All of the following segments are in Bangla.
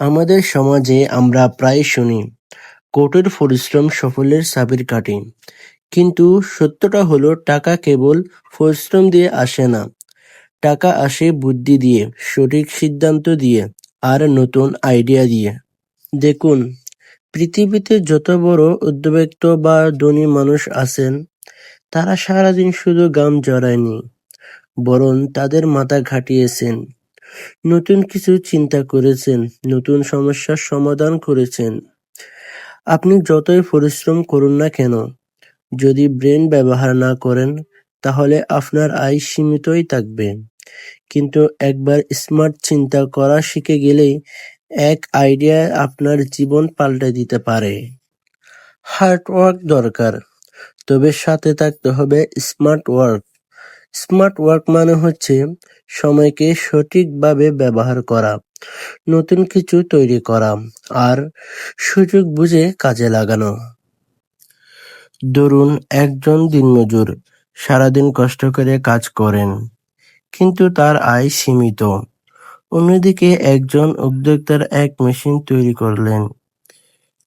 আমাদের সমাজে আমরা প্রায় শুনি, কঠোর পরিশ্রম সফলের চাবির কাঠি। কিন্তু সত্যটা হলো, টাকা কেবল পরিশ্রম দিয়ে আসে না। টাকা আসে বুদ্ধি দিয়ে, সঠিক সিদ্ধান্ত দিয়ে, আর নতুন আইডিয়া দিয়ে। দেখুন, পৃথিবীতে যত বড় উদ্যোক্ত বা ধনী মানুষ আছেন, তারা সারাদিন শুধু গাম জড়ায়নি, বরং তাদের মাথা ঘাটিয়েছেন। নতুন কিছু চিন্তা করেছেন, নতুন সমস্যার সমাধান করেছেন। আপনি যতই পরিশ্রম করুন না কেন, যদি ব্রেন ব্যবহার না করেন, তাহলে আপনার আয় সীমিতই থাকবে। কিন্তু একবার স্মার্ট চিন্তা করা শিখে গেলেই এক আইডিয়া আপনার জীবন পাল্টে দিতে পারে। হার্ড ওয়ার্ক দরকার, তবে সাথে থাকতে হবে স্মার্ট ওয়ার্ক। স্মার্ট ওয়ার্ক মানে হচ্ছে সময়কে সঠিকভাবে ব্যবহার করা, নতুন কিছু তৈরি করা আর সুযোগ বুঝে কাজে লাগানো। ধরুন, একজন দিনমজুর সারাদিন কষ্ট করে কাজ করেন, কিন্তু তার আয় সীমিত। অন্যদিকে একজন উদ্যোক্তার এক মেশিন তৈরি করলেন,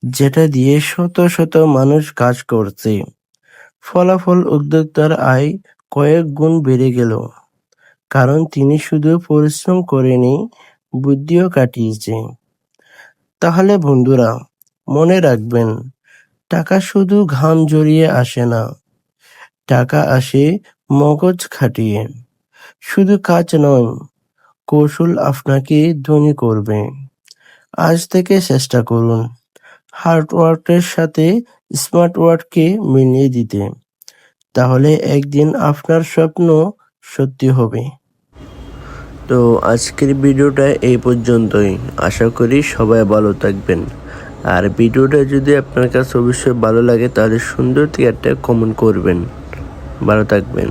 যেটা দিয়ে শত শত মানুষ কাজ করছে। ফলাফল উদ্যোক্তার আয় কয়েক গুণ বেড়ে গেল। কারণ তিনি শুধু পরিশ্রম করেনি, বুদ্ধিও কাটিয়েছে। তাহলে বন্ধুরা, মনে রাখবেন, টাকা শুধু ঘাম জড়িয়ে আসে না। টাকা আসে মগজ খাটিয়ে। শুধু কাজ নয়, কৌশল আপনাকে ধনী করবে। আজ থেকে চেষ্টা করুন হার্ড ওয়ার্কের সাথে স্মার্ট ওয়ার্ককে মিলিয়ে দিতে। তাহলে একদিন আপনার স্বপ্ন সত্যি হবে। তো আজকের ভিডিওটা এই পর্যন্তই। আশা করি সবাই ভালো থাকবেন। আর ভিডিওটা যদি আপনার কাছে অবশ্যই ভালো লাগে, তাহলে সুন্দর থেকে একটা কমেন্ট করবেন। ভালো থাকবেন।